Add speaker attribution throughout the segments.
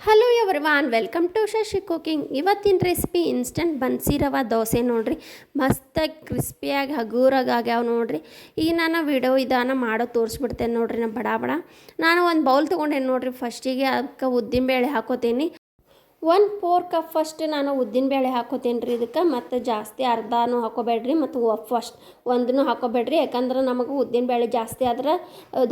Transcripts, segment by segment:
Speaker 1: Hello everyone welcome to Shashi cooking ಇವತ್ತಿನ recipe instant bansi rava dosa ನೋಡ್ರಿ. ಮಸ್ತಾಗಿ ಕ್ರಿಸ್ಪಿಯಾಗಿ ಹಗೂರಾಗಿ ಆಗ್ಯಾವ ನೋಡ್ರಿ. ಈಗ ನಾನು ವಿಡಿಯೋ ವಿಧಾನ ಮಾಡೋ ತೋರಿಸ್ಬಿಡ್ತೇನೆ ನೋಡ್ರಿ ನಾ ಬಡ ಬಡ. ನಾನು ಒಂದು ಬೌಲ್ ತೊಗೊಂಡೇನೆ ನೋಡ್ರಿ ಫಸ್ಟಿಗೆ ಅದಕ್ಕೆ ಉದ್ದಿನ ಬೇಳೆ ಹಾಕೋತೀನಿ. ಒಂದು ಫೋರ್ ಕಪ್ ಫಸ್ಟ್ ನಾನು ಉದ್ದಿನಬೇಳೆ ಹಾಕೋತೀನಿ ರೀ ಇದಕ್ಕೆ, ಮತ್ತು ಜಾಸ್ತಿ ಅರ್ಧನೂ ಹಾಕೋಬೇಡ್ರಿ, ಮತ್ತು ಫಸ್ಟ್ ಒಂದನ್ನು ಹಾಕೋಬೇಡ್ರಿ, ಯಾಕಂದ್ರೆ ನಮಗೆ ಉದ್ದಿನಬೇಳೆ ಜಾಸ್ತಿ ಆದ್ರೆ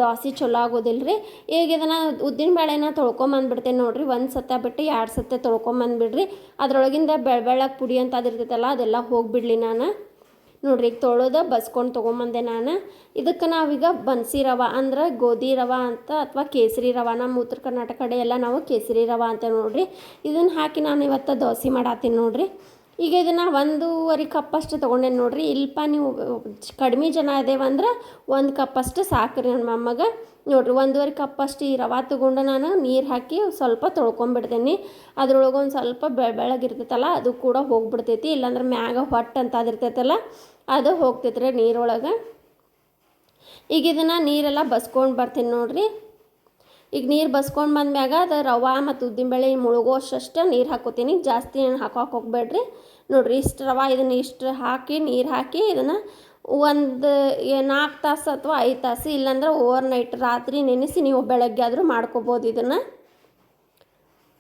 Speaker 1: ದೋಸೆ ಚಲೋ ಆಗೋದಿಲ್ಲ ರೀ ಈಗ ಇದನ್ನು ಉದ್ದಿನಬೇಳೆನ ತೊಳ್ಕೊಂಬಂದ್ಬಿಡ್ತೇನೆ ನೋಡಿರಿ, ಒಂದು ಸತ ಬಿಟ್ಟು ಎರಡು ಸತ ತೊಳ್ಕೊಂಬಂದ್ಬಿಡ್ರಿ. ಅದರೊಳಗಿಂದ ಬೆಳ್ ಪುಡಿ ಅಂತ ಅದಿರ್ತೈತಲ್ಲ ಅದೆಲ್ಲ ಹೋಗಿಬಿಡ್ಲಿ ನಾನು. ನೋಡ್ರಿ, ಈಗ ತೊಳೆದ ಬಸ್ಕೊಂಡು ತೊಗೊಂಬಂದೆ ನಾನು. ಇದಕ್ಕೆ ನಾವೀಗ ಬನ್ಸಿ ರವ ಅಂದ್ರೆ ಗೋಧಿ ರವ ಅಂತ ಅಥವಾ ಕೇಸರಿ ರವ. ನಮ್ಮ ಉತ್ತರ ಕರ್ನಾಟಕ ಕಡೆ ಎಲ್ಲ ನಾವು ಕೇಸರಿ ರವ ಅಂತ ನೋಡ್ರಿ. ಇದನ್ನು ಹಾಕಿ ನಾನು ಇವತ್ತು ದೋಸೆ ಮಾಡತ್ತೀನಿ ನೋಡ್ರಿ. ಈಗ ಇದನ್ನು ಒಂದೂವರೆ ಕಪ್ಪಷ್ಟು ತೊಗೊಂಡೆ ನೋಡ್ರಿ. ಇಲ್ಪ ನೀವು ಕಡಿಮೆ ಜನ ಇದೇವಂದ್ರೆ ಒಂದು ಕಪ್ಪಷ್ಟು ಸಾಕ್ರಿ ನನ್ನ ಮೊಮ್ಮಗ ನೋಡ್ರಿ, ಒಂದೂವರೆ ಕಪ್ಪಷ್ಟು ಈ ರವೆ ತೊಗೊಂಡು ನಾನು ನೀರು ಹಾಕಿ ಸ್ವಲ್ಪ ತೊಳ್ಕೊಂಬಿಡ್ತೇನೆ. ಅದ್ರೊಳಗೆ ಒಂದು ಸ್ವಲ್ಪ ಬೆಳ ಬೆಳಗಿರ್ತೈತಲ್ಲ ಅದು ಕೂಡ ಹೋಗ್ಬಿಡ್ತೈತಿ. ಇಲ್ಲಾಂದ್ರೆ ಮ್ಯಾಗ ಹೊಟ್ಟೆ ಅಂತ ಅದಿರ್ತೈತಲ್ಲ ಅದು ಹೋಗ್ತೈತ್ರಿ ನೀರೊಳಗೆ. ಈಗ ಇದನ್ನು ನೀರೆಲ್ಲ ಬಸ್ಕೊಂಡು ಬರ್ತೀನಿ ನೋಡ್ರಿ. ಈಗ ನೀರು ಬಸ್ಕೊಂಡು ಬಂದ್ಮ್ಯಾಗ ಅದು ರವೆ ಮತ್ತು ಉದ್ದಿನಬೇಳೆ ಮುಳುಗೋಷ್ಟು ನೀರು ಹಾಕೋತೀನಿ. ಜಾಸ್ತಿ ಏನು ಹಾಕೋಕೆ ಹೋಗ್ಬೇಡ್ರಿ. ನೋಡ್ರಿ ಇಷ್ಟು ರವೆ ಇದನ್ನು ಇಷ್ಟು ಹಾಕಿ ನೀರು ಹಾಕಿ ಇದನ್ನು ಒಂದು ನಾಲ್ಕು ತಾಸು ಅಥವಾ ಐದು ತಾಸು ಇಲ್ಲಾಂದ್ರೆ ಓವರ್ ನೈಟ್ ರಾತ್ರಿ ನೆನೆಸಿ ನೀವು ಬೆಳಗ್ಗೆ ಆದರೂ ಮಾಡ್ಕೋಬೋದು ಇದನ್ನು.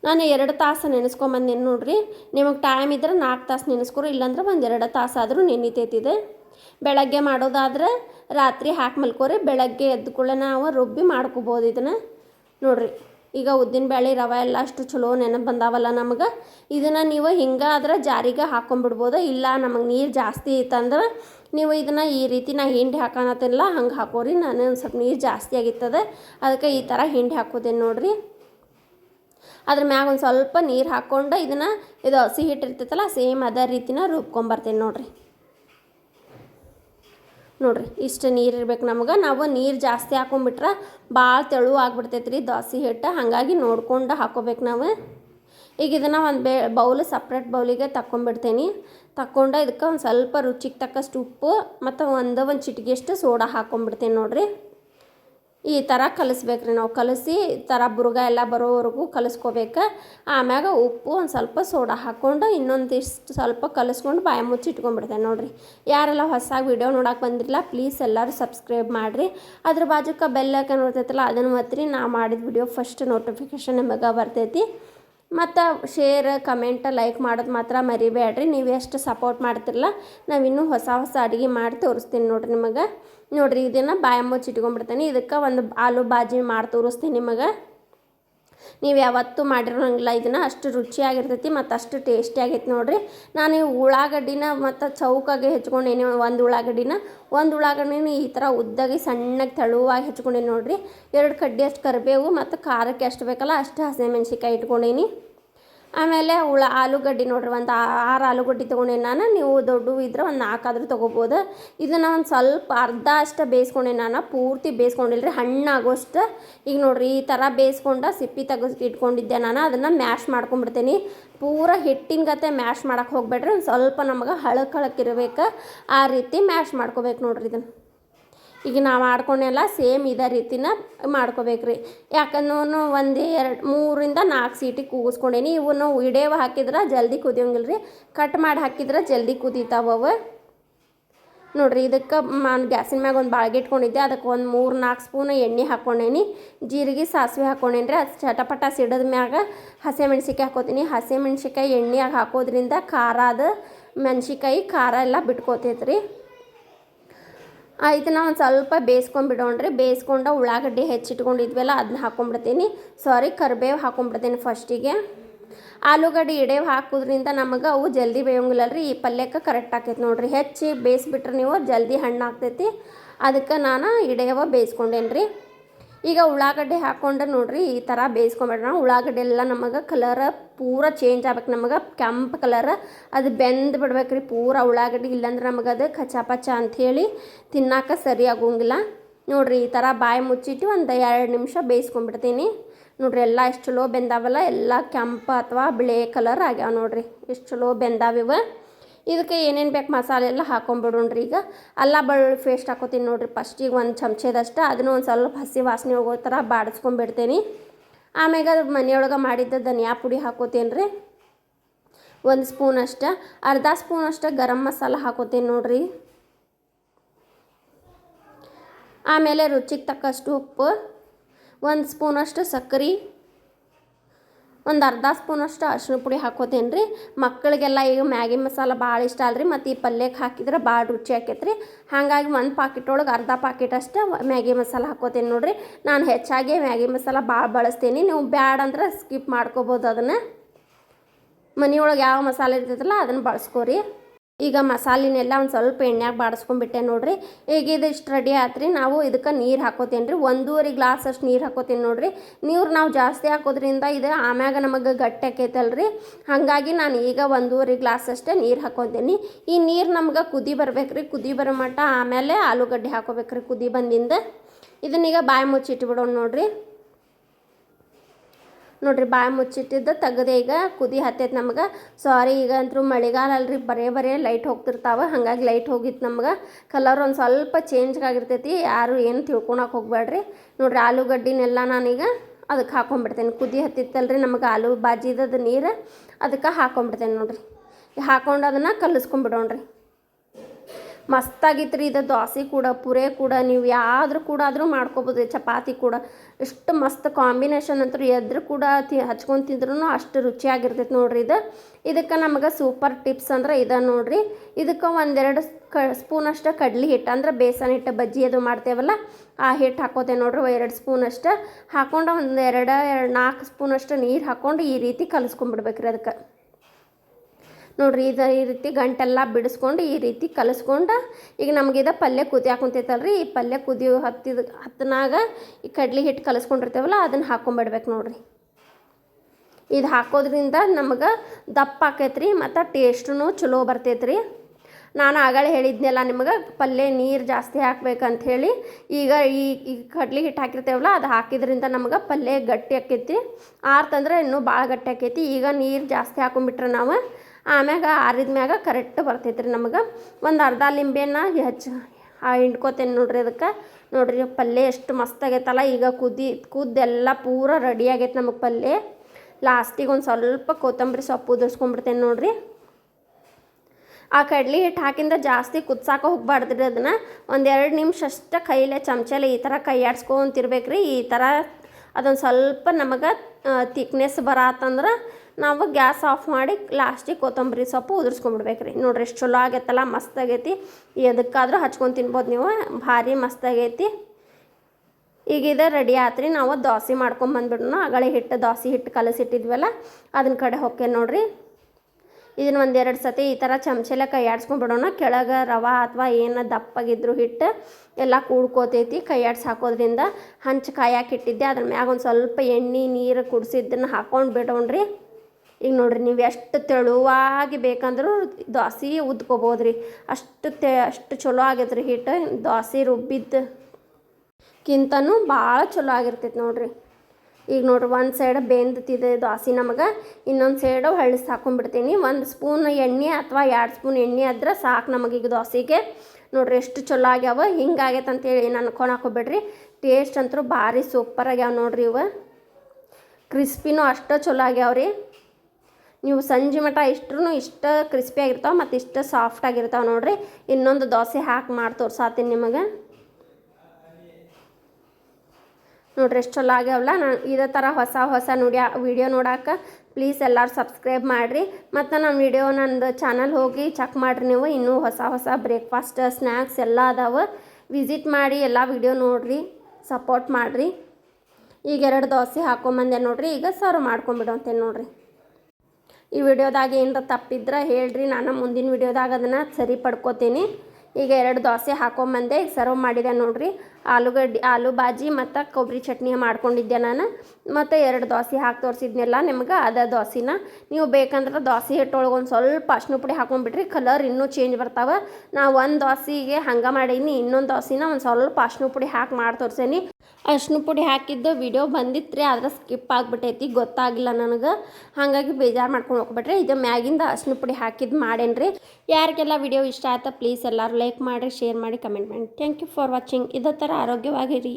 Speaker 1: ನಾನು ಎರಡು ತಾಸು ನೆನೆಸ್ಕೊಂಬಂದೇನು ನೋಡ್ರಿ. ನಿಮಗೆ ಟೈಮ್ ಇದ್ರೆ ನಾಲ್ಕು ತಾಸು ನೆನೆಸ್ಕೊರು, ಇಲ್ಲಾಂದ್ರೆ ಒಂದು ಎರಡು ತಾಸು ಆದರೂ ನೆನಿತೈತಿದೆ. ಬೆಳಗ್ಗೆ ಮಾಡೋದಾದ್ರೆ ರಾತ್ರಿ ಹಾಕಿ ಮಲ್ಕೋರಿ, ಬೆಳಗ್ಗೆ ಎದ್ದ ಕೂಡ ನಾವು ರುಬ್ಬಿ ಮಾಡ್ಕೋಬೋದು ಇದನ್ನು. ನೋಡ್ರಿ, ಈಗ ಉದ್ದಿನ ಬೇಳೆ ರವೆ ಎಲ್ಲ ಅಷ್ಟು ಚಲೋ ನೆನಪು ಬಂದಾವಲ್ಲ ನಮಗೆ. ಇದನ್ನು ನೀವು ಹಿಂಗಾದ್ರೆ ಜಾರಿಗೆ ಹಾಕೊಂಡ್ಬಿಡ್ಬೋದು ಇಲ್ಲ ನಮಗೆ ನೀರು ಜಾಸ್ತಿ ಇತ್ತಂದ್ರೆ ನೀವು ಇದನ್ನು ಈ ರೀತಿ ನಾ ಹಿಂಡಿ ಹಾಕೋಣತ್ತಿಲ್ಲ ಹಂಗೆ ಹಾಕೋರಿ. ನಾನು ಸ್ವಲ್ಪ ನೀರು ಜಾಸ್ತಿ ಆಗಿತ್ತದೆ, ಅದಕ್ಕೆ ಈ ಥರ ಹಿಂಡಿ ಹಾಕೋದೇನು ನೋಡ್ರಿ. ಅದ್ರ ಮ್ಯಾಗ ಒಂದು ಸ್ವಲ್ಪ ನೀರು ಹಾಕ್ಕೊಂಡು ಇದನ್ನು ಇದು ಹಸಿ ಹಿಟ್ಟು ಇರ್ತೈತಲ್ಲ ಸೇಮ್ ಅದೇ ರೀತಿನ ರುಬ್ಕೊಂಬರ್ತೀನಿ ನೋಡಿರಿ. ನೋಡಿರಿ, ಇಷ್ಟು ನೀರು ಇರ್ಬೇಕು ನಮ್ಗೆ. ನಾವು ನೀರು ಜಾಸ್ತಿ ಹಾಕೊಂಡ್ಬಿಟ್ರೆ ಭಾಳ ತೆಳು ಆಗಿಬಿಡ್ತೈತೆ ರೀ ದೋಸೆ ಹಿಟ್ಟು ಹಾಗಾಗಿ ನೋಡ್ಕೊಂಡು ಹಾಕೋಬೇಕು ನಾವು. ಈಗ ಇದನ್ನು ಒಂದು ಬೇ, ಬೌಲ್ ಸಪ್ರೇಟ್ ಬೌಲಿಗೆ ತಕ್ಕೊಂಬಿಡ್ತೇನೆ. ತಕ್ಕೊಂಡು ಇದಕ್ಕೆ ಒಂದು ಸ್ವಲ್ಪ ರುಚಿಗೆ ತಕ್ಕಷ್ಟು ಉಪ್ಪು, ಮತ್ತು ಒಂದು ಒಂದು ಚಿಟಿಗೆಷ್ಟು ಸೋಡಾ ಹಾಕೊಂಬಿಡ್ತೇನೆ ನೋಡ್ರಿ. ಈ ಥರ ಕಲಿಸ್ಬೇಕ್ರಿ ನಾವು. ಕಲಸಿ ಥರ ಬುರುಗ ಎಲ್ಲ ಬರೋವರೆಗೂ ಕಲಿಸ್ಕೋಬೇಕು. ಆಮ್ಯಾಗ ಉಪ್ಪು ಒಂದು ಸ್ವಲ್ಪ ಸೋಡಾ ಹಾಕ್ಕೊಂಡು ಇನ್ನೊಂದಿಷ್ಟು ಸ್ವಲ್ಪ ಕಲಿಸ್ಕೊಂಡು ಬಾಯಿ ಮುಚ್ಚಿ ಇಟ್ಕೊಂಡ್ಬಿಡ್ತೇನೆ ನೋಡಿರಿ. ಯಾರೆಲ್ಲ ಹೊಸ ವಿಡಿಯೋ ನೋಡಕ್ಕೆ ಬಂದಿರಲ್ಲ ಪ್ಲೀಸ್ ಎಲ್ಲರೂ ಸಬ್ಸ್ಕ್ರೈಬ್ ಮಾಡಿರಿ. ಅದ್ರ ಬಾಜುಕ ಬೆಲ್ಲಕ್ಕೆ ನೋಡ್ತೈತಲ್ಲ ಅದನ್ನು ಒತ್ತಿರಿ ನಾ ಮಾಡಿದ ವಿಡಿಯೋ ಫಸ್ಟ್ ನೋಟಿಫಿಕೇಶನ್ ನಿಮಗೆ ಬರ್ತೈತಿ. ಮತ್ತು ಶೇರ್ ಕಮೆಂಟ್ ಲೈಕ್ ಮಾಡೋದು ಮಾತ್ರ ಮರಿಬೇಡ್ರಿ. ನೀವು ಎಷ್ಟು ಸಪೋರ್ಟ್ ಮಾಡ್ತಿರಲ್ಲ ನಾವು ಇನ್ನೂ ಹೊಸ ಹೊಸ ಅಡುಗೆ ಮಾಡಿ ತೋರಿಸ್ತೀನಿ ನೋಡ್ರಿ ನಿಮಗೆ. ನೋಡ್ರಿ, ಇದನ್ನು ಬಾಯಿ ಮುಚ್ಚಿ ಇಟ್ಕೊಂಡ್ಬಿಡ್ತೀನಿ. ಇದಕ್ಕೆ ಒಂದು ಆಲೂ ಬಾಜಿ ಮಾಡಿ ತೋರಿಸ್ತೀನಿ ನಿಮಗೆ. ನೀವು ಯಾವತ್ತೂ ಮಾಡಿರೋಂಗಿಲ್ಲ, ಇದನ್ನು ಅಷ್ಟು ರುಚಿಯಾಗಿರ್ತೈತಿ ಮತ್ತು ಅಷ್ಟು ಟೇಸ್ಟಿಯಾಗೈತಿ ನೋಡ್ರಿ. ನಾನು ಈ ಉಳ್ಳಾಗಡ್ಡಿನ ಮತ್ತು ಚೌಕಾಗಿ ಹೆಚ್ಕೊಂಡೇನಿ, ಒಂದು ಉಳ್ಳಾಗಡ್ಡಿನ. ಒಂದು ಉಳ್ಳಾಗಡ್ಡಿನ ಈ ಥರ ಉದ್ದಾಗಿ ಸಣ್ಣಗೆ ತೆಳುವಾಗಿ ಹೆಚ್ಕೊಂಡೇನಿ ನೋಡಿರಿ. ಎರಡು ಕಡ್ಡಿ ಅಷ್ಟು ಕರಿಬೇವು ಮತ್ತು ಖಾರಕ್ಕೆ ಎಷ್ಟು ಬೇಕಲ್ಲ ಅಷ್ಟು ಹಸಿಮೆಣ್ಸಿಕಾಯಿ ಇಟ್ಕೊಂಡೇನಿ. ಆಮೇಲೆ ಉಳ ಆಲೂಗಡ್ಡೆ ನೋಡ್ರಿ, ಒಂದು ಆರು ಆಲೂಗಡ್ಡೆ ತಗೊಂಡೆ ನಾನು. ನೀವು ದೊಡ್ಡವು ಇದ್ರೆ ಒಂದು ನಾಲ್ಕಾದ್ರೂ ತೊಗೋಬೋದು. ಇದನ್ನು ಒಂದು ಸ್ವಲ್ಪ ಅರ್ಧ ಅಷ್ಟು ಬೇಯಿಸ್ಕೊಂಡೆ ನಾನು. ಪೂರ್ತಿ ಬೇಯಿಸ್ಕೊಂಡಿಲ್ಲ ರೀ ಹಣ್ಣಾಗೋಷ್ಟು ಈಗ ನೋಡ್ರಿ, ಈ ಥರ ಬೇಯಿಸ್ಕೊಂಡು ಸಿಪ್ಪಿ ತೆಗೆದು ಇಟ್ಕೊಂಡಿದ್ದೆ ನಾನು. ಅದನ್ನು ಮ್ಯಾಶ್ ಮಾಡ್ಕೊಂಡ್ಬಿಡ್ತೀನಿ. ಪೂರ ಹಿಟ್ಟಿನ ಗತೆ ಮ್ಯಾಶ್ ಮಾಡೋಕ್ಕೆ ಹೋಗ್ಬೇಡ್ರಿ. ಒಂದು ಸ್ವಲ್ಪ ನಮಗೆ ಹಳಕ್ಕೆ ಹಳಕ್ ಇರಬೇಕು. ಆ ರೀತಿ ಮ್ಯಾಶ್ ಮಾಡ್ಕೋಬೇಕು ನೋಡ್ರಿ ಇದನ್ನು. ಈಗ ನಾವು ಮಾಡ್ಕೊಂಡೆಲ್ಲ ಸೇಮ್ ಇದೇ ರೀತಿನ ಮಾಡ್ಕೋಬೇಕ್ರಿ. ಯಾಕಂದ್ರೆ ಒಂದು ಎರಡು ಮೂರಿಂದ ನಾಲ್ಕು ಸೀಟಿ ಕೂಗಿಸ್ಕೊಂಡೇನಿ. ಇವನ್ನು ಇಡೇವ ಹಾಕಿದ್ರೆ ಜಲ್ದಿ ಕುದಿಯೋಂಗಿಲ್ಲ ರೀ ಕಟ್ ಮಾಡಿ ಹಾಕಿದ್ರೆ ಜಲ್ದಿ ಕುದೀತಾವವು ನೋಡ್ರಿ ಇದಕ್ಕೆ ನಾನು ಗ್ಯಾಸಿನ ಮ್ಯಾಗ ಒಂದು ಬಾಳ್ಗೆ ಇಟ್ಕೊಂಡಿದ್ದೆ. ಅದಕ್ಕೆ ಒಂದು ಮೂರು ನಾಲ್ಕು ಸ್ಪೂನ್ ಎಣ್ಣೆ ಹಾಕ್ಕೊಂಡೇನಿ ಜೀರಿಗೆ, ಸಾಸಿವೆ ಹಾಕ್ಕೊಂಡೇನಿ ರೀ ಅದು ಚಟಪಟ ಸಿಡದ ಮ್ಯಾಗ ಹಸಿಮೆಣ್ಸಿಕಾಯಿ ಹಾಕೋತೀನಿ. ಹಸಿಮೆಣ್ಸಿಕಾಯಿ ಎಣ್ಣೆಯಾಗ ಹಾಕೋದ್ರಿಂದ ಖಾರ ಅದು ಮೆಣಸಿಕಾಯಿ ಖಾರ ಎಲ್ಲ ಬಿಟ್ಕೋತೈತೆ ರೀ ಇದನ್ನ ಒಂದು ಸ್ವಲ್ಪ ಬೇಯಿಸ್ಕೊಂಡ್ಬಿಡೋಣ್ರಿ. ಬೇಯಿಸ್ಕೊಂಡು ಉಳ್ಳಾಗಡ್ಡೆ ಹೆಚ್ಚಿಟ್ಕೊಂಡಿದ್ವಲ್ಲ ಅದನ್ನ ಹಾಕೊಂಡ್ಬಿಡ್ತೀನಿ ಸಾರಿ ಕರ್ಬೇವು ಹಾಕೊಂಡ್ಬಿಡ್ತೀನಿ ಫಸ್ಟಿಗೆ ಆಲೂಗಡ್ಡೆ ಇಡೇವು ಹಾಕೋದ್ರಿಂದ ನಮಗೆ ಅವು ಜಲ್ದಿ ಬೇಯೋಂಗಿಲ್ಲ ರೀ ಈ ಪಲ್ಯಕ್ಕೆ ಕರೆಕ್ಟ್ ಆಕೈತೆ ನೋಡ್ರಿ. ಹೆಚ್ಚಿ ಬೇಯಿಸ್ಬಿಟ್ರೆ ನೀವು ಜಲ್ದಿ ಹಣ್ಣು ಆಗ್ತೈತಿ ಅದಕ್ಕೆ ನಾನು ಇಡೇವ ಬೇಯಿಸ್ಕೊಂಡೇನ್ರಿ. ಈಗ ಉಳ್ಳಾಗಡ್ಡೆ ಹಾಕ್ಕೊಂಡು ನೋಡ್ರಿ ಈ ಥರ ಬೇಯಿಸ್ಕೊಂಬೇಡ್ರಿ. ನಾವು ಉಳ್ಳಾಗಡ್ಡೆ ಎಲ್ಲ ನಮಗೆ ಕಲರ್ ಪೂರ ಚೇಂಜ್ ಆಗ್ಬೇಕು. ನಮಗೆ ಕೆಂಪು ಕಲರ್ ಅದು ಬೆಂದು ಬಿಡ್ಬೇಕು ರೀ ಪೂರ ಉಳ್ಳಾಗಡ್ಡೆ ಇಲ್ಲಾಂದ್ರೆ ನಮಗೆ ಅದು ಕಚ್ಚಾ ಪಚ್ಚ ಅಂಥೇಳಿ ತಿನ್ನಾಕ ಸರಿ ಆಗೋಂಗಿಲ್ಲ. ನೋಡ್ರಿ ಈ ಥರ ಬಾಯಿ ಮುಚ್ಚಿಟ್ಟು ಒಂದು ಎರಡು ನಿಮಿಷ ಬೇಯಿಸ್ಕೊಂಡ್ಬಿಡ್ತೀನಿ. ನೋಡ್ರಿ ಎಲ್ಲ ಎಷ್ಟು ಚಲೋ ಬೆಂದಾವಲ್ಲ. ಎಲ್ಲ ಕೆಂಪು ಅಥವಾ ಬಿಳೆ ಕಲರ್ ಆಗ್ಯಾವ ನೋಡ್ರಿ. ಎಷ್ಟು ಚಲೋ ಬೆಂದಾವಿವ ಇದಕ್ಕೆ ಏನೇನು ಬೇಕು ಮಸಾಲೆ ಎಲ್ಲ ಹಾಕೊಂಬಿಡೋಣ್ರಿ ಈಗ. ಅಲ್ಲ ಬೆಳ್ಳುಳ್ಳಿ ಪೇಸ್ಟ್ ಹಾಕೋತೀನಿ ನೋಡ್ರಿ. ಫಸ್ಟಿಗೆ ಒಂದು ಚಮಚದಷ್ಟು. ಅದನ್ನು ಒಂದು ಸ್ವಲ್ಪ ಹಸಿ ವಾಸನೆ ಹೋಗೋ ಥರ ಬಾಡಿಸ್ಕೊಂಡ್ಬಿಡ್ತೀನಿ ಅದು ಮನೆಯೊಳಗೆ ಮಾಡಿದ್ದ ಧನಿಯಾ ಪುಡಿ ಹಾಕೋತೀನಿ ರೀ ಒಂದು ಸ್ಪೂನ್ ಅಷ್ಟ. ಅರ್ಧ ಸ್ಪೂನ್ ಅಷ್ಟ ಗರಂ ಮಸಾಲ ಹಾಕೋತೀನಿ ನೋಡ್ರಿ. ಆಮೇಲೆ ರುಚಿಗೆ ತಕ್ಕಷ್ಟು ಉಪ್ಪು. ಒಂದು ಸ್ಪೂನಷ್ಟು ಸಕ್ಕರೆ ಒಂದು ಅರ್ಧ ಸ್ಪೂನಷ್ಟು ಅರ್ಶಿನ ಪುಡಿ ಹಾಕೋತೇನೆ ರೀ. ಮಕ್ಕಳಿಗೆಲ್ಲ ಈಗ ಮ್ಯಾಗಿ ಮಸಾಲ ಭಾಳ ಇಷ್ಟ ಅಲ್ರಿ, ಮತ್ತು ಈ ಪಲ್ಯಕ್ಕೆ ಹಾಕಿದ್ರೆ ಭಾಳ ರುಚಿ ಆಕೈತೆ ರೀ ಹಾಗಾಗಿ ಒಂದು ಪಾಕೆಟ್ ಒಳಗೆ ಅರ್ಧ ಪಾಕೆಟ್ ಅಷ್ಟು ಮ್ಯಾಗಿ ಮಸಾಲ ಹಾಕೋತೇನೆ ನೋಡಿರಿ. ನಾನು ಹೆಚ್ಚಾಗಿ ಮ್ಯಾಗಿ ಮಸಾಲ ಭಾಳ ಬಳಸ್ತೀನಿ, ನೀವು ಬ್ಯಾಡ ಅಂದ್ರೆ ಸ್ಕಿಪ್ ಮಾಡ್ಕೋಬೋದು ಅದನ್ನು. ಮನೆಯೊಳಗೆ ಯಾವ ಮಸಾಲೆ ಇರ್ತೈತಲ್ಲ ಅದನ್ನು ಬಳಸ್ಕೋರಿ. ಈಗ ಮಸಾಲಿನೆಲ್ಲ ಒಂದು ಸ್ವಲ್ಪ ಎಣ್ಣೆಗೆ ಬಾಡಿಸ್ಕೊಂಡ್ಬಿಟ್ಟೆ ನೋಡ್ರಿ. ಈಗ ಇದು ಇಷ್ಟು ರೆಡಿ ಆತ್ರಿ. ನಾವು ಇದಕ್ಕೆ ನೀರು ಹಾಕೋತೇನೆ ರೀ. ಒಂದೂವರೆ ಗ್ಲಾಸ್ ಅಷ್ಟು ನೀರು ಹಾಕೋತೀನಿ ನೋಡ್ರಿ. ನೀರು ನಾವು ಜಾಸ್ತಿ ಹಾಕೋದ್ರಿಂದ ಇದು ಆಮ್ಯಾಗ ನಮಗೆ ಗಟ್ಟಿ ಆಕೈತಲ್ರಿ. ಹಾಗಾಗಿ ನಾನು ಈಗ ಒಂದೂವರೆ ಗ್ಲಾಸ್ ಅಷ್ಟೇ ನೀರು ಹಾಕೋತೀನಿ. ಈ ನೀರು ನಮ್ಗೆ ಕುದಿ ಬರ್ಬೇಕ್ರಿ. ಕುದಿ ಬರೋ ಮಟ್ಟ ಆಮೇಲೆ ಆಲೂಗಡ್ಡೆ ಹಾಕೋಬೇಕ್ರಿ ಕುದಿ ಬಂದಿಂದ. ಇದನ್ನೀಗ ಬಾಯಿ ಮುಚ್ಚಿಟ್ಬಿಡೋಣ ನೋಡ್ರಿ. ನೋಡ್ರಿ ಬಾಯಿ ಮುಚ್ಚಿಟ್ಟಿದ್ದು, ತೆಗ್ದೆ ಈಗ ಕುದಿ ಹತ್ತೈತೆ ನಮ್ಗೆ. ಸಾರಿ ಈಗ ಅಂತೂ ಮಳೆಗಾಲ ಅಲ್ರಿ, ಬರೇ ಬರೇ ಲೈಟ್ ಹೋಗ್ತಿರ್ತಾವೆ. ಹಾಗಾಗಿ ಲೈಟ್ ಹೋಗಿತ್ತು ನಮ್ಗೆ. ಕಲರ್ ಒಂದು ಸ್ವಲ್ಪ ಚೇಂಜ್ ಆಗಿರ್ತೈತಿ, ಯಾರು ಏನು ತಿಳ್ಕೊಳಕ್ಕೆ ಹೋಗ್ಬೇಡ್ರಿ ನೋಡ್ರಿ ಆಲೂಗಡ್ಡಿನೆಲ್ಲ ನಾನೀಗ ಅದಕ್ಕೆ ಹಾಕೊಂಡ್ಬಿಡ್ತೇನೆ ಕುದಿ ಹತ್ತಿತ್ತಲ್ರಿ ನಮಗೆ ಆಲೂ ಬಾಜಿದದ ನೀರು, ಅದಕ್ಕೆ ಹಾಕೊಂಡ್ಬಿಡ್ತೇನೆ ನೋಡ್ರಿ. ಹಾಕೊಂಡು ಅದನ್ನು ಕಲಿಸ್ಕೊಂಡ್ಬಿಡೋಣ್ರಿ ಮಸ್ತಾಗಿತ್ತು ರೀ ಇದು ದೋಸೆ ಕೂಡ, ಪುರೆ ಕೂಡ, ನೀವು ಯಾವ್ದ್ರ ಕೂಡ ಆದರೂ ಮಾಡ್ಕೊಬೋದು ಚಪಾತಿ ಕೂಡ. ಎಷ್ಟು ಮಸ್ತ್ ಕಾಂಬಿನೇಷನ್ ಅಂತೂ ಎದ್ರು ಕೂಡ ತಿ ಹಚ್ಕೊಂಡು ತಿಂದ್ರೂ ಅಷ್ಟು ರುಚಿಯಾಗಿರ್ತೈತೆ ನೋಡ್ರಿ ಇದು. ಇದಕ್ಕೆ ನಮಗೆ ಸೂಪರ್ ಟಿಪ್ಸ್ ಅಂದ್ರೆ ಇದೆ ನೋಡ್ರಿ. ಇದಕ್ಕೆ ಒಂದೆರಡು ಕ ಸ್ಪೂನ್ ಅಷ್ಟು ಕಡ್ಲಿ ಹಿಟ್ಟು, ಅಂದ್ರೆ ಬೇಸನ್ ಹಿಟ್ಟು, ಬಜ್ಜಿ ಅದು ಮಾಡ್ತೇವಲ್ಲ, ಆ ಹಿಟ್ಟು ಹಾಕೋತೆ ನೋಡ್ರಿ ಎರಡು ಸ್ಪೂನ್ ಅಷ್ಟು. ಹಾಕೊಂಡು ಒಂದು ಎರಡು ಎರಡು ನಾಲ್ಕು ಸ್ಪೂನ್ ಅಷ್ಟು ನೀರು ಹಾಕ್ಕೊಂಡು ಈ ರೀತಿ ಕಲಿಸ್ಕೊಂಡ್ಬಿಡ್ಬೇಕ್ರಿ ಅದಕ್ಕೆ. ನೋಡ್ರಿ, ಇದು ಈ ರೀತಿ ಗಂಟೆಲ್ಲ ಬಿಡಿಸ್ಕೊಂಡು ಈ ರೀತಿ ಕಲಿಸ್ಕೊಂಡು ಈಗ ನಮಗಿದ ಪಲ್ಯ ಕುದಿ ಹಾಕೊಂತೈತಲ್ರಿ, ಈ ಪಲ್ಯ ಕುದಿ ಹತ್ತಿದ, ಹತ್ತನಾಗ ಈ ಕಡ್ಲಿ ಹಿಟ್ಟು ಕಲಿಸ್ಕೊಂಡಿರ್ತೇವಲ್ಲ, ಅದನ್ನು ಹಾಕೊಂಬಿಡ್ಬೇಕು ನೋಡ್ರಿ. ಇದು ಹಾಕೋದ್ರಿಂದ ನಮಗೆ ದಪ್ಪ ಆಕೈತ್ರಿ, ಮತ್ತು ಟೇಸ್ಟೂ ಚಲೋ ಬರ್ತೈತ್ರಿ. ನಾನು ಆಗಲೇ ಹೇಳಿದ್ನೆಲ್ಲ ನಿಮಗೆ, ಪಲ್ಯ ನೀರು ಜಾಸ್ತಿ ಹಾಕ್ಬೇಕಂತ ಹೇಳಿ ಈಗ ಈ ಈ ಕಡ್ಲಿ ಹಿಟ್ಟು ಹಾಕಿರ್ತೇವಲ್ಲ, ಅದು ಹಾಕಿದ್ರಿಂದ ನಮಗೆ ಪಲ್ಯ ಗಟ್ಟಿ ಆಕೈತಿ. ಆರ್ತಂದ್ರೆ ಇನ್ನೂ ಭಾಳ ಗಟ್ಟಿ ಆಕೈತಿ, ಈಗ ನೀರು ಜಾಸ್ತಿ ಹಾಕೊಂಬಿಟ್ರೆ ನಾವು ಆಮ್ಯಾಗ ಆರಿದ ಮ್ಯಾಗ ಕರೆಕ್ಟ್ ಬರ್ತೈತೆ ರೀ ನಮಗೆ. ಒಂದು ಅರ್ಧ ಲಿಂಬೆನ ಹೆಚ್ಚು ಹಿಂಡ್ಕೋತೇನೆ ನೋಡ್ರಿ ಅದಕ್ಕೆ. ನೋಡ್ರಿ ಪಲ್ಯ ಎಷ್ಟು ಮಸ್ತ್ ಆಗೈತಲ್ಲ, ಈಗ ಕುದಿ ಕುದ್ದೆಲ್ಲ ಪೂರ ರೆಡಿ ಆಗೈತೆ ನಮಗೆ ಪಲ್ಯ ಲಾಸ್ಟಿಗೆ ಒಂದು ಸ್ವಲ್ಪ ಕೊತ್ತಂಬರಿ ಸೊಪ್ಪು ಉದುರ್ಸ್ಕೊಂಡ್ಬಿಡ್ತೇನೆ ನೋಡ್ರಿ. ಆ ಕಡ್ಲಿ ಹಿಟ್ಟು ಹಾಕಿಂದ ಜಾಸ್ತಿ ಕುದ್ಸಾಕ ಹೋಗ್ಬಾರ್ದ್ರಿ ಅದನ್ನು ಒಂದೆರಡು ನಿಮಿಷ ಅಷ್ಟೇ ಕೈಲೇ ಚಮಚಲೆ ಈ ಥರ ಕೈ ಆಡ್ಸ್ಕೊಂತಿರ್ಬೇಕು ರೀ ಈ ಥರ ಅದೊಂದು ಸ್ವಲ್ಪ ನಮಗೆ ತಿಕ್ನೆಸ್ ಬರತ್ತಂದ್ರೆ ನಾವು ಗ್ಯಾಸ್ ಆಫ್ ಮಾಡಿ ಲಾಸ್ಟಿಗೆ ಕೊತ್ತಂಬರಿ ಸೊಪ್ಪು ಉದುರ್ಸ್ಕೊಂಡ್ಬಿಡ್ಬೇಕು ರೀ ನೋಡ್ರಿ ಎಷ್ಟು ಚಲೋ ಆಗೈತಲ್ಲ, ಮಸ್ತ್ ಆಗೈತಿ. ಎದಕ್ಕಾದ್ರೂ ಹಚ್ಕೊಂಡು ತಿನ್ಬೋದು ನೀವು. ಭಾರಿ ಮಸ್ತ್ ಆಗೈತಿ. ಈಗ ಇದು ರೆಡಿ ಆತ್ರಿ. ನಾವು ದೋಸೆ ಮಾಡ್ಕೊಂಬಂದ್ಬಿಡೋಣ ಅಗಳೆ ಹಿಟ್ಟು, ದೋಸೆ ಹಿಟ್ಟು ಕಲಸಿಟ್ಟಿದ್ವಲ್ಲ ಅದನ್ನ ಕಡೆ ಹೊಕ್ಕೆ ನೋಡ್ರಿ. ಇದನ್ನ ಒಂದೆರಡು ಸತಿ ಈ ಥರ ಚಮಚೆಲ್ಲ ಕೈ ಬಿಡೋಣ ಕೆಳಗೆ ರವೆ ಅಥವಾ ಏನು ದಪ್ಪಾಗಿದ್ರು ಹಿಟ್ಟು ಎಲ್ಲ ಕೂಡ್ಕೋತೈತಿ ಕೈ ಆಡ್ಸಿ ಹಾಕೋದ್ರಿಂದ. ಹಂಚು ಕಾಯಕ್ಕೆ ಇಟ್ಟಿದ್ದೆ. ಅದ್ರ ಮ್ಯಾಗ ಒಂದು ಸ್ವಲ್ಪ ಎಣ್ಣೆ, ನೀರು ಕುಡಿಸಿದ್ದನ್ನು ಹಾಕೊಂಡು ಬಿಡೋಣ್ರಿ. ಈಗ ನೋಡ್ರಿ ನೀವು ಎಷ್ಟು ತೆಳುವಾಗಿ ಬೇಕಂದ್ರೂ ದೋಸೆ ಉದ್ಕೋಬೋದು ರೀ ಅಷ್ಟು ತೆ, ಅಷ್ಟು ಚಲೋ ಆಗೈತೆ ರೀ ಹಿಟ್ಟು ದೋಸೆ ರುಬ್ಬಿದ್ದು ಕಿಂತನೂ ಭಾಳ ಚಲೋ ಆಗಿರ್ತೈತೆ ನೋಡಿರಿ. ಈಗ ನೋಡ್ರಿ ಒಂದು ಸೈಡ್ ಬೆಂದತಿದೆ ದೋಸೆ ನಮಗೆ, ಇನ್ನೊಂದು ಸೈಡು ಹಳ್ಳಿಸಿ ಹಾಕೊಂಡ್ಬಿಡ್ತೀನಿ ಒಂದು ಸ್ಪೂನ್ ಎಣ್ಣೆ ಅಥವಾ ಎರಡು ಸ್ಪೂನ್ ಎಣ್ಣೆ ಆದ್ರೆ ಸಾಕು ನಮಗೆ ಈಗ ದೋಸೆಗೆ ನೋಡ್ರಿ ಎಷ್ಟು ಚಲೋ ಆಗ್ಯಾವ ಹಿಂಗಾಗೈತೆ ಅಂತೇಳಿ ಏನು ಅನ್ಕೊಂಡು ಟೇಸ್ಟ್ ಅಂತೂ ಭಾರಿ ಸೂಪರ್ ಆಗ್ಯಾವ ನೋಡ್ರಿ ಇವು. ಕ್ರಿಸ್ಪಿನೂ ಅಷ್ಟು ಚಲೋ ಆಗ್ಯಾವ ನೀವು ಸಂಜೆ ಮಟ ಇಷ್ಟು ಇಷ್ಟ ಕ್ರಿಸ್ಪಿಯಾಗಿರ್ತಾವೆ ಮತ್ತು ಇಷ್ಟು ಸಾಫ್ಟಾಗಿರ್ತಾವೆ ನೋಡಿರಿ. ಇನ್ನೊಂದು ದೋಸೆ ಹಾಕಿ ಮಾಡಿ ತೋರ್ಸಾತೀನಿ ನಿಮಗೆ. ನೋಡ್ರಿ ಎಷ್ಟು ಚಲೋ ಆಗ್ಯಾವಲ್ಲ. ನಾನು ಇದೇ ಥರ ಹೊಸ ಹೊಸ ನೋಡಿ ವಿಡಿಯೋ ನೋಡಕ್ಕೆ ಪ್ಲೀಸ್ ಎಲ್ಲರೂ ಸಬ್ಸ್ಕ್ರೈಬ್ ಮಾಡಿರಿ. ಮತ್ತು ನಮ್ಮ ವಿಡಿಯೋ ನಂದು ಚಾನಲ್ ಹೋಗಿ ಚೆಕ್ ಮಾಡಿರಿ ನೀವು. ಇನ್ನೂ ಹೊಸ ಹೊಸ ಬ್ರೇಕ್ಫಾಸ್ಟ್ ಸ್ನ್ಯಾಕ್ಸ್ ಎಲ್ಲ ಅದಾವೆ. ವಿಸಿಟ್ ಮಾಡಿ ಎಲ್ಲ ವಿಡಿಯೋ ನೋಡಿರಿ ಸಪೋರ್ಟ್ ಮಾಡಿರಿ. ಈಗ ಎರಡು ದೋಸೆ ಹಾಕೊಂಬಂದೆ ನೋಡಿರಿ. ಈಗ ಸರ್ವ್ ಮಾಡ್ಕೊಂಬಿಡೋಂತೇನೆ ನೋಡಿರಿ. ಈ ವಿಡಿಯೋದಾಗ ಏನರ ತಪ್ಪಿದ್ರೆ ಹೇಳ್ರಿ, ನಾನು ಮುಂದಿನ ವಿಡಿಯೋದಾಗ ಅದನ್ನು ಸರಿ ಪಡ್ಕೋತೀನಿ. ಈಗ ಎರಡು ದೋಸೆ ಹಾಕೊಂಬಂದೆ, ಈಗ ಸರ್ವ್ ಮಾಡಿದೆ ನೋಡ್ರಿ. ಆಲೂಗಡ್ಡೆ, ಆಲೂ ಬಾಜಿ ಮತ್ತು ಕೊಬ್ಬರಿ ಚಟ್ನಿ ಮಾಡ್ಕೊಂಡಿದ್ದೆ ನಾನು. ಮತ್ತು ಎರಡು ದೋಸೆ ಹಾಕಿ ತೋರಿಸಿದ್ನೆಲ್ಲ ನಿಮ್ಗೆ, ಅದ ದೋಸೆನ. ನೀವು ಬೇಕಂದ್ರೆ ದೋಸೆ ಹಿಟ್ಟೊಳಗೆ ಒಂದು ಸ್ವಲ್ಪ ಅರ್ಶಿನ ಪುಡಿ ಹಾಕೊಂಡ್ಬಿಟ್ರಿ ಕಲರ್ ಇನ್ನೂ ಚೇಂಜ್ ಬರ್ತಾವೆ. ನಾ ಒಂದು ದೋಸೆಗೆ ಹಂಗೆ ಮಾಡೀನಿ, ಇನ್ನೊಂದು ದೋಸೆನ ಒಂದು ಸ್ವಲ್ಪ ಅರ್ಶಿನ ಪುಡಿ ಹಾಕಿ ಮಾಡಿ ತೋರ್ಸೇನಿ. ಅರ್ಶಿನ ಪುಡಿ ಹಾಕಿದ್ದು ವಿಡಿಯೋ ಬಂದಿತ್ತು ರೀ ಆದ್ರೆ ಸ್ಕಿಪ್ ಆಗಿಬಿಟ್ಟೈತಿ ಗೊತ್ತಾಗಿಲ್ಲ ನನಗೆ. ಹಾಗಾಗಿ ಬೇಜಾರು ಮಾಡ್ಕೊಂಡು ಹೋಗ್ಬಿಟ್ರಿ ಇದು ಮ್ಯಾಗಿಂದ ಅರ್ಶಿನ ಪುಡಿ ಹಾಕಿದ್ದು ಮಾಡೇನ್ರಿ. ಯಾರಿಗೆಲ್ಲ ವಿಡಿಯೋ ಇಷ್ಟ ಆಯ್ತಾ ಪ್ಲೀಸ್ ಎಲ್ಲರೂ ಲೈಕ್ ಮಾಡಿರಿ ಶೇರ್ ಮಾಡಿ ಕಮೆಂಟ್ ಮಾಡಿ ಥ್ಯಾಂಕ್ ಯು ಫಾರ್ ವಾಚಿಂಗ್ ಇದೇ ಥರ ಆರೋಗ್ಯವಾಗಿರಿ.